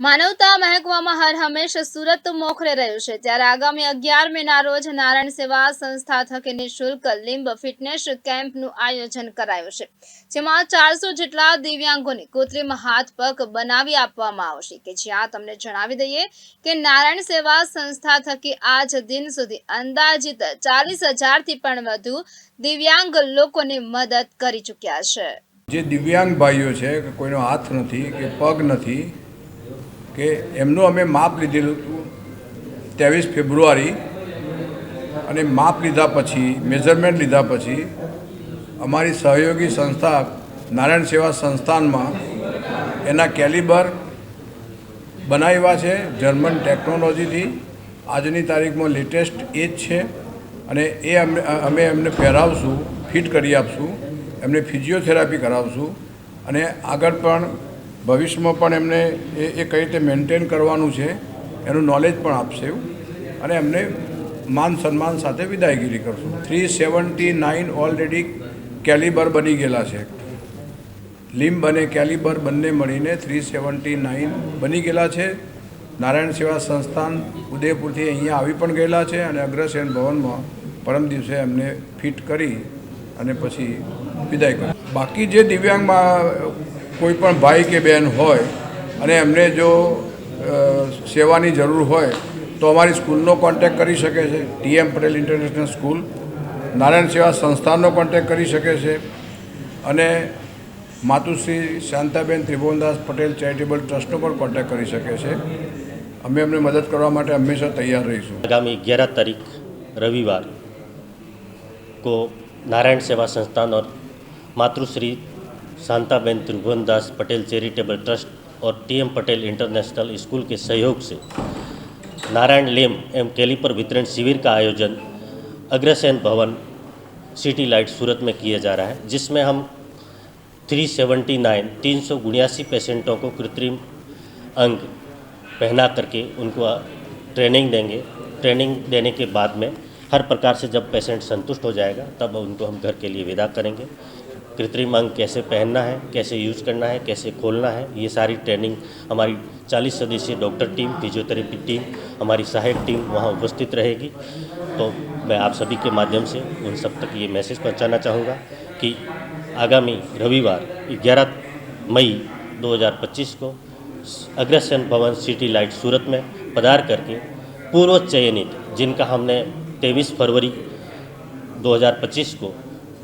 માનવતા મહેકવામાં હર હંમેશ સુરત મોખરે રહ્યું છે. ત્યારે આગામી અગિયાર મેના રોજ નારાયણ સેવા સંસ્થા થકી નિઃશુલ્ક લિંબ ફિટનેસ કેમ્પનું આયોજન કરાયું છે. જેમાં ચારસો જેટલા દિવ્યાંગોને કૃત્રિમ હાથ પગ બનાવી આપવામાં આવશે. કે જ્યાં તમને જણાવી દઈએ કે નારાયણ સેવા સંસ્થા થકી આજ દિન સુધી અંદાજિત ચાલીસ હજારથી પણ વધુ દિવ્યાંગ લોકોની મદદ કરી ચૂક્યા છે. જે દિવ્યાંગ ભાઈઓ છે કોઈનો હાથ નથી, કે પગ નથી કે એમનું અમે માપ લીધેલું હતું ત્રેવીસ ફેબ્રુઆરી અને માપ લીધા પછી, મેઝરમેન્ટ લીધા પછી અમારી સહયોગી સંસ્થા નારાયણ સેવા સંસ્થાનમાં એના કેલિબર બનાવ્યા છે, જર્મન ટેકનોલોજીથી. આજની તારીખમાં લેટેસ્ટ એ જ છે અને એ અમે એમને પહેરાવશું, ફિટ કરી આપશું, એમને ફિઝિયોથેરાપી કરાવશું અને આગળ પણ ભવિષ્યમાં પણ એમને એ એ કઈ રીતે મેન્ટેન કરવાનું છે, એનું નોલેજ પણ આપશે એવું. અને એમને માન સન્માન સાથે વિદાયગીરી કરશું. Three seventy nine already calibre બની ગયેલા છે. લિમ્બ અને કેલિબર બંને મળીને થ્રી સેવન્ટી નાઇન બની ગયેલા છે. નારાયણ સેવા સંસ્થાન ઉદયપુરથી અહીંયા આવી પણ ગયેલા છે અને અગ્રસેન ભવનમાં પરમ દિવસે એમને ફિટ કરી અને પછી વિદાય કરી બાકી જે દિવ્યાંગમાં કોઈ પણ ભાઈ કે બહેન હોય અને એમને જો અ, સેવાની જરૂર હોય તો અમારી સ્કૂલનો કોન્ટેક્ટ કરી શકે છે TM Patel international school Narayan Seva સંસ્થાનનો contact કરી શકે છે અને માતુશ્રી શાંતાબેન ત્રિભુવનદાસ પટેલ ચેરિટેબલ ટ્રસ્ટનો પણ કોન્ટેક્ટ કરી શકે છે અમે એમને મદદ કરવા માટે હંમેશા તૈયાર રહીશું आगामी 11 तारीख रविवार को नारायण सेवा संस्थान और मातृश्री शांताबेन त्रिभुवनदास पटेल चैरिटेबल ट्रस्ट और टीएम पटेल इंटरनेशनल स्कूल के सहयोग से नारायण लेम एवं कैलीपर वितरण शिविर का आयोजन अग्रसेन भवन, सिटी लाइट सूरत में किया जा रहा है, जिसमें हम 379 तीन सौ पेशेंटों को कृत्रिम अंग पहना करके उनको ट्रेनिंग देंगे। ट्रेनिंग देने के बाद में हर प्रकार से जब पेशेंट संतुष्ट हो जाएगा, तब उनको हम घर के लिए विदा करेंगे। कृत्रिम अंग कैसे पहनना है, कैसे यूज़ करना है, कैसे खोलना है, ये सारी ट्रेनिंग हमारी 40 सदस्यीय डॉक्टर टीम, फिजियोथेरेपी टीम, हमारी सहायक टीम वहाँ उपस्थित रहेगी। तो मैं आप सभी के माध्यम से उन सब तक ये मैसेज पहुँचाना चाहूँगा कि आगामी रविवार 11 मई 2025 को अग्रसेन भवन सिटी लाइट सूरत में पधार करके पूर्व चयनित जिनका हमने 23 फरवरी 2025 को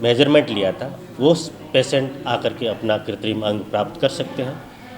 मेजरमेंट लिया था वो पेशेंट आकर के अपना कृत्रिम अंग प्राप्त कर सकते हैं